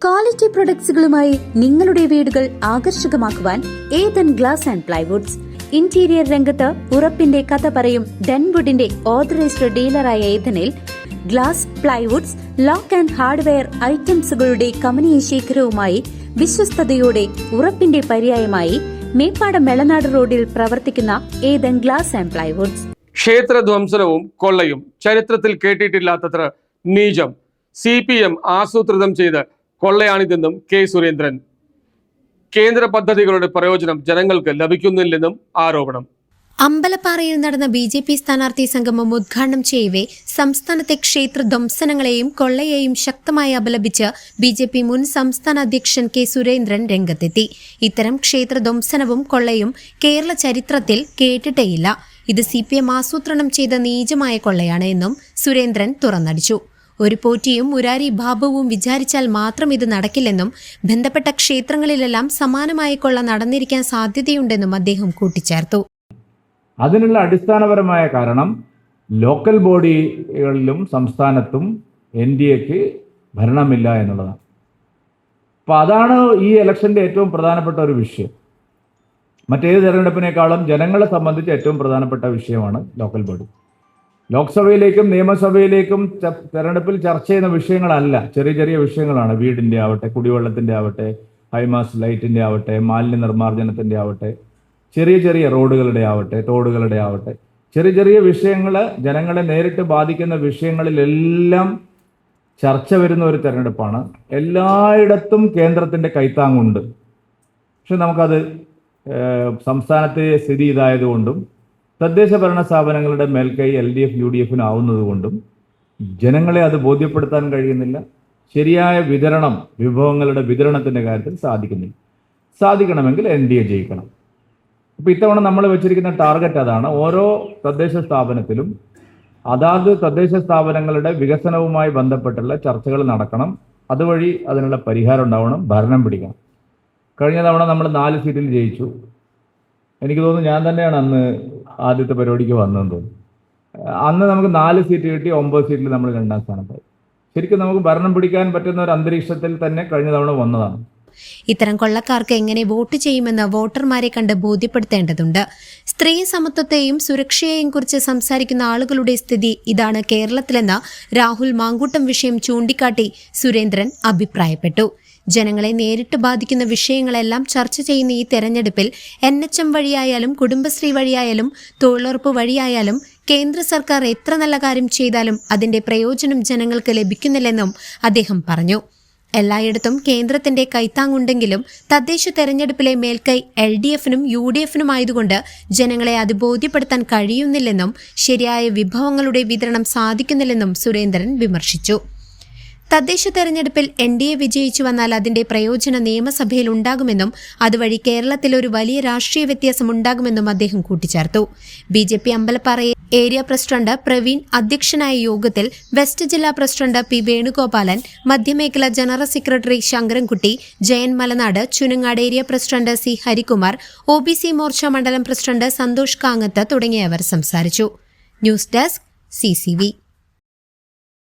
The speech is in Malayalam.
ക്വാളിറ്റി പ്രൊഡക്ട്സുകളുമായി നിങ്ങളുടെ വീടുകൾ ആകർഷകമാക്കുവാൻ Ethan glass and plywoods interior രംഗത്ത് ഉറപ്പിന്റെ കഥ പറയും ഡെൻവുഡിന്റെ ഓതറൈസ്ഡ് ഡീലറായ ഏതനിൽ glass plywoods lock and hardware ഐറ്റംസുകളുടെ കമനീയ ശേഖരവുമായി വിശ്വസ്തയോടെ ഉറപ്പിന്റെ പര്യായമായി മേപ്പാടം മെളനാട് റോഡിൽ പ്രവർത്തിക്കുന്ന ഏതൻ ഗ്ലാസ് ആൻഡ് പ്ലൈവുഡ്സ് ക്ഷേത്രധ്വംസനവും കൊള്ളയും ചരിത്രത്തിൽ കേട്ടിട്ടില്ലാത്തത്ര നീചം. സി പി എം ആസൂത്രിതം ചെയ്ത് കൊള്ളയാണിതെന്നും കെ സുരേന്ദ്രൻ. കേന്ദ്ര പദ്ധതികളുടെ പ്രയോജനം ജനങ്ങൾക്ക് ലഭിക്കുന്നില്ലെന്നും ആരോപണം. അമ്പലപ്പാറയിൽ നടന്ന ബി ജെ പി സ്ഥാനാർത്ഥി സംഗമം ഉദ്ഘാടനം ചെയ്യവേ സംസ്ഥാനത്തെ ക്ഷേത്ര ധ്വംസനങ്ങളെയും കൊള്ളയെയും ശക്തമായി അപലപിച്ച് ബി ജെ പി മുൻ സംസ്ഥാന അധ്യക്ഷൻ കെ സുരേന്ദ്രൻ രംഗത്തെത്തി. ഇത്തരം ക്ഷേത്ര ധ്വംസനവും കൊള്ളയും കേരള ചരിത്രത്തിൽ കേട്ടിട്ടേയില്ല. ഇത് സി പി എം ആസൂത്രണം ചെയ്ത നീചമായ കൊള്ളയാണ് എന്നും സുരേന്ദ്രൻ തുറന്നടിച്ചു. ഒരു പോറ്റിയും മുരാരി ബാബുവും വിചാരിച്ചാൽ മാത്രം ഇത് നടക്കില്ലെന്നും ബന്ധപ്പെട്ട ക്ഷേത്രങ്ങളിലെല്ലാം സമാനമായ കൊള്ള നടന്നിരിക്കാൻ സാധ്യതയുണ്ടെന്നും അദ്ദേഹം കൂട്ടിച്ചേർത്തു. അതിനുള്ള അടിസ്ഥാനപരമായ കാരണം ലോക്കൽ ബോഡികളിലും സംസ്ഥാനത്തും എൻ ഡി എക്ക് ഭരണമില്ല എന്നുള്ളതാണ്. അപ്പം അതാണ് ഈ ഇലക്ഷന്റെ ഏറ്റവും പ്രധാനപ്പെട്ട ഒരു വിഷയം. മറ്റേത് തെരഞ്ഞെടുപ്പിനേക്കാളും ജനങ്ങളെ സംബന്ധിച്ച് ഏറ്റവും പ്രധാനപ്പെട്ട വിഷയമാണ് ലോക്കൽ ബോഡി. ലോക്സഭയിലേക്കും നിയമസഭയിലേക്കും തെരഞ്ഞെടുപ്പിൽ ചർച്ച ചെയ്യുന്ന വിഷയങ്ങളല്ല. ചെറിയ ചെറിയ വിഷയങ്ങളാണ്. വീടിന്റെ ആവട്ടെ കുടിവെള്ളത്തിന്റെ ആവട്ടെ ഹൈമാസ് ലൈറ്റിന്റെ ആവട്ടെ മാലിന്യ നിർമ്മാർജനത്തിന്റെ ആവട്ടെ ചെറിയ ചെറിയ റോഡുകളുടെ ആവട്ടെ തോടുകളുടെ ആവട്ടെ. ചെറിയ ചെറിയ വിഷയങ്ങൾ ജനങ്ങളെ നേരിട്ട് ബാധിക്കുന്ന വിഷയങ്ങളിലെല്ലാം ചർച്ച വരുന്ന ഒരു തെരഞ്ഞെടുപ്പാണ്. എല്ലായിടത്തും കേന്ദ്രത്തിന്റെ കൈത്താങ്ങുണ്ട്. പക്ഷെ നമുക്കത് സംസ്ഥാനത്തെ സ്ഥിതി ഇതായതുകൊണ്ടും തദ്ദേശ ഭരണ സ്ഥാപനങ്ങളുടെ മേൽക്കൈ L D F U D എഫിന് ആവുന്നതുകൊണ്ടും ജനങ്ങളെ അത് ബോധ്യപ്പെടുത്താൻ കഴിയുന്നില്ല. ശരിയായ വിതരണം വിഭവങ്ങളുടെ വിതരണത്തിന്റെ കാര്യത്തിൽ സാധിക്കുന്നില്ല. സാധിക്കണമെങ്കിൽ എൻ ഡി എ ജയിക്കണം. അപ്പോൾ ഇത്തവണ നമ്മൾ വെച്ചിരിക്കുന്ന ടാർഗറ്റ് അതാണ്. ഓരോ തദ്ദേശ സ്ഥാപനത്തിലും അതാത് തദ്ദേശ സ്ഥാപനങ്ങളുടെ വികസനവുമായി ബന്ധപ്പെട്ടുള്ള ചർച്ചകൾ നടക്കണം. അതുവഴി അതിനുള്ള പരിഹാരം ഉണ്ടാവണം ഭരണം പിടിക്കണം. കഴിഞ്ഞ തവണ നമ്മൾ നാല് സീറ്റിൽ ജയിച്ചു. എനിക്ക് തോന്നുന്നു ഞാൻ തന്നെയാണ് അന്ന് ആദ്യത്തെ പരിപാടിക്ക് വന്നതെന്ന് തോന്നുന്നു. അന്ന് നമുക്ക് നാല് സീറ്റ് കിട്ടി ഒമ്പത് സീറ്റിൽ നമ്മൾ രണ്ടാം സ്ഥാനത്തായി. ശരിക്കും നമുക്ക് ഭരണം പിടിക്കാൻ പറ്റുന്ന ഒരു അന്തരീക്ഷത്തിൽ തന്നെ കഴിഞ്ഞ തവണ വന്നതാണ്. ഇത്തരം കൊള്ളക്കാർക്ക് എങ്ങനെ വോട്ട് ചെയ്യുമെന്ന് വോട്ടർമാരെ കണ്ട് ബോധ്യപ്പെടുത്തേണ്ടതുണ്ട്. സ്ത്രീ സമത്വത്തെയും സുരക്ഷയെയും കുറിച്ച് സംസാരിക്കുന്ന ആളുകളുടെ സ്ഥിതി ഇതാണ് കേരളത്തിലെന്ന് രാഹുൽ മാങ്കൂട്ടം വിഷയം ചൂണ്ടിക്കാട്ടി സുരേന്ദ്രൻ അഭിപ്രായപ്പെട്ടു. ജനങ്ങളെ നേരിട്ട് ബാധിക്കുന്ന വിഷയങ്ങളെല്ലാം ചർച്ച ചെയ്യുന്ന ഈ തെരഞ്ഞെടുപ്പിൽ എൻ എച്ച് എം വഴിയായാലും കുടുംബശ്രീ വഴിയായാലും തൊഴിലുറപ്പ് വഴിയായാലും കേന്ദ്ര സർക്കാർ എത്ര നല്ല കാര്യം ചെയ്താലും അതിന്റെ പ്രയോജനം ജനങ്ങൾക്ക് ലഭിക്കുന്നില്ലെന്നും അദ്ദേഹം പറഞ്ഞു. എല്ലായിടത്തും കേന്ദ്രത്തിന്റെ കൈത്താങ്ങുണ്ടെങ്കിലും തദ്ദേശ തെരഞ്ഞെടുപ്പിലെ മേൽക്കൈ എൽ ഡി എഫിനും യു ഡി എഫിനും ആയതുകൊണ്ട് ജനങ്ങളെ അത് ബോധ്യപ്പെടുത്താൻ കഴിയുന്നില്ലെന്നും ശരിയായ വിഭവങ്ങളുടെ വിതരണം സാധിക്കുന്നില്ലെന്നും സുരേന്ദ്രൻ വിമർശിച്ചു. തദ്ദേശ തെരഞ്ഞെടുപ്പിൽ എൻ ഡി എ വിജയിച്ചു വന്നാൽ അതിന്റെ പ്രയോജന നിയമസഭയിൽ ഉണ്ടാകുമെന്നും അതുവഴി കേരളത്തിൽ ഒരു വലിയ രാഷ്ട്രീയ വ്യത്യാസം ഉണ്ടാകുമെന്നും അദ്ദേഹം കൂട്ടിച്ചേർത്തു. B J P Ambalappara area president Praveen അധ്യക്ഷനായ യോഗത്തിൽ വെസ്റ്റ് ജില്ലാ president P Venugopalan മധ്യമേഖല general secretary Sankarankutty Jayan Malanad Chunangad area president C Harikumar O B C Morcha മണ്ഡലം പ്രസിഡന്റ് സന്തോഷ് കാങ്ങത്ത് തുടങ്ങിയവർ സംസാരിച്ചു. News desk C